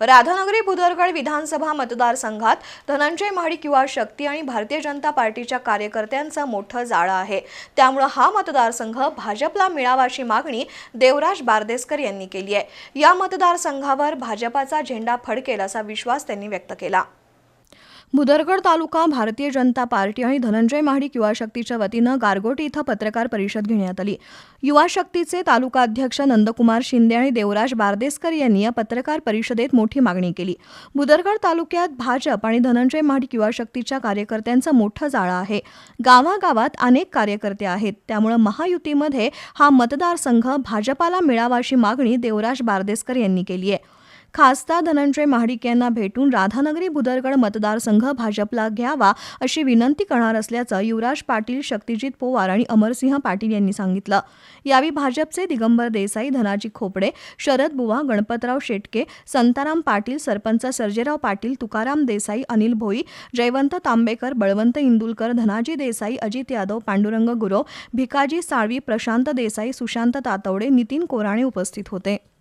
राधानगरी बुदरगड विधानसभा मतदारसंघात धनंजय महाडिक युवा शक्ती आणि भारतीय जनता पार्टीच्या कार्यकर्त्यांचं मोठं जाळं आहे. त्यामुळं हा मतदारसंघ भाजपला मिळावा अशी मागणी देवराज बारदेसकर यांनी केली आहे. या मतदारसंघावर भाजपाचा झेंडा फडकेल असा विश्वास त्यांनी व्यक्त केला. भुदरगड तालुका भारतीय जनता पार्टी आणि धनंजय महाडिक युवा शक्तीच्या वतीनं गारगोटी इथं पत्रकार परिषद घेण्यात आली. युवा शक्तीचे तालुका अध्यक्ष नंदकुमार शिंदे आणि देवराज बारदेसकर यांनी या पत्रकार परिषदेत मोठी मागणी केली. भुदरगड तालुक्यात भाजप आणि धनंजय महाडिक युवा शक्तीच्या कार्यकर्त्यांचं मोठं जाळं आहे. गावागावात अनेक कार्यकर्ते आहेत. त्यामुळं महायुतीमध्ये हा मतदारसंघ भाजपाला मिळावा अशी मागणी देवराज बारदेसकर यांनी केली आहे. खासदार धनंजय महाडिक यांना भेटून राधानगरी भुदरगड मतदारसंघ भाजपला घ्यावा अशी विनंती करणार असल्याचं युवराज पाटील शक्तिजित पोवार आणि अमरसिंह पाटील यांनी सांगितलं. यावेळी भाजपचे दिगंबर देसाई धनाजी खोपडे शरद बुवा गणपतराव शेटके संताराम पाटील सरपंच सर्जेराव पाटील तुकाराम देसाई अनिल भोई जयवंत तांबेकर बळवंत इंदुलकर धनाजी देसाई अजित यादव पांडुरंग गुरव भिकाजी साळवी प्रशांत देसाई सुशांत तातवडे नितीन कोराणे उपस्थित होते.